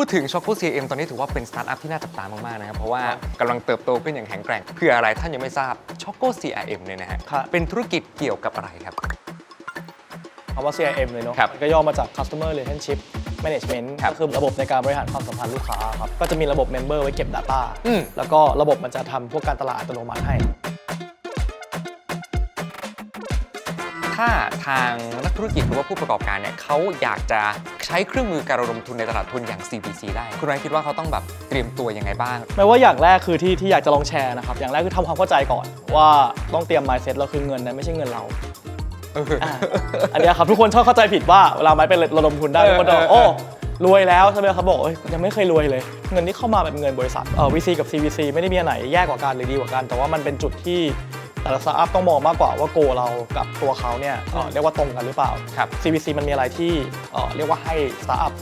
พูดถึง Choco CM ตอนนี้ถือว่าเป็นสตาร์ทอัพที่น่าจับตามากๆนะครับ เพราะว่ากำลังเติบโตขึ้นอย่างแข็งแกร่งเพื่ออะไรท่านยังไม่ทราบ Choco CRM เนี่ยนะฮะครับ เป็นธุรกิจเกี่ยวกับอะไรครับ คำว่า CRM เลยเนาะครับก็ย่อมาจาก Customer Relationship Management ครับก็คือระบบในการบริหารความสัมพันธ์ลูกค้าครับ ก็จะมีระบบ Member ไว้เก็บ Data อืม แล้วก็ระบบมันจะทำพวกการตลาดอัตโนมัติให้ ถ้าทางนักธุรกิจหรือว่าผู้ประกอบการเนี่ยเขาอยากจะใช้เครื่องมือการระดมทุนในตลาดทุนอย่าง CBC ได้ คุณแรงคิดว่าเขาต้องแบบเตรียมตัวยังไงบ้างไม่ว่าอย่างแรกคือที่ที่อยากจะลองแชร์นะครับ อย่างแรกคือทำความเข้าใจก่อน ว่าต้องเตรียม mindset เราคือเงินนั้นไม่ใช่เงินเรา อะอันเนี้ยครับทุกคนชอบเข้าใจผิดว่าเวลาไม้เป็นระดมทุนได้เออทุกคนจะบอกเออ โอ้รวยแล้วใช่ไหมครับบอกเอ้ยยังไม่เคยรวยเลย เงินที่เข้ามาเป็นเงินบริษัทเออ VC กับ CVC ไม่ได้มีอันไหนแย่กว่ากันหรือดีกว่ากัน แต่ว่ามันเป็นจุดที่ แต่ละสตาร์ทอัพต้องมองมากกว่าว่าโกเรากับตัวเขาเนี่ยเอ่อเรียกว่าตรงกันหรือเปล่า ครับ CVC มันมีอะไรที่เอ่อเรียกว่าให้สตาร์ทอัพ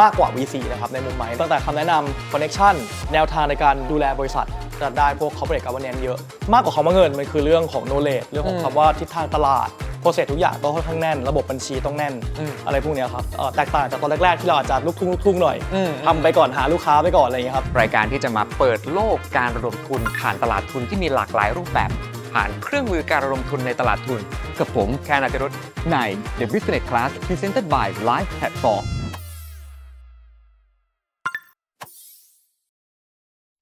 มากกว่า VC นะครับในมุมไม้ตั้งแต่คำแนะนำ connection แนวทางในการดูแลบริษัทจะได้พวก corporate governance เยอะ มากกว่าคำว่าเงิน มันคือเรื่องของ knowledge เรื่องของอืมคำว่าทิศทางตลาด process ทุกอย่างต้องค่อนข้างแน่น ระบบบัญชีต้องแน่น อืมอะไรพวกเนี้ยครับเอ่อแตกต่างจากตอนแรก ๆ ที่เราอาจจะลุกทุ่งลุกทุ่งหน่อยอืม ทำไปก่อนหาลูกค้าไปก่อนอะไรอย่างเงี้ยครับ รายการที่จะมาเปิดโลกการระดมทุนผ่านตลาดทุนที่มีหลากหลายรูปแบบ ผ่านเครื่องมือการลงทุนในตลาดทุน กับผมแคนอาจรุตใน The Business Class Presented by Live Platform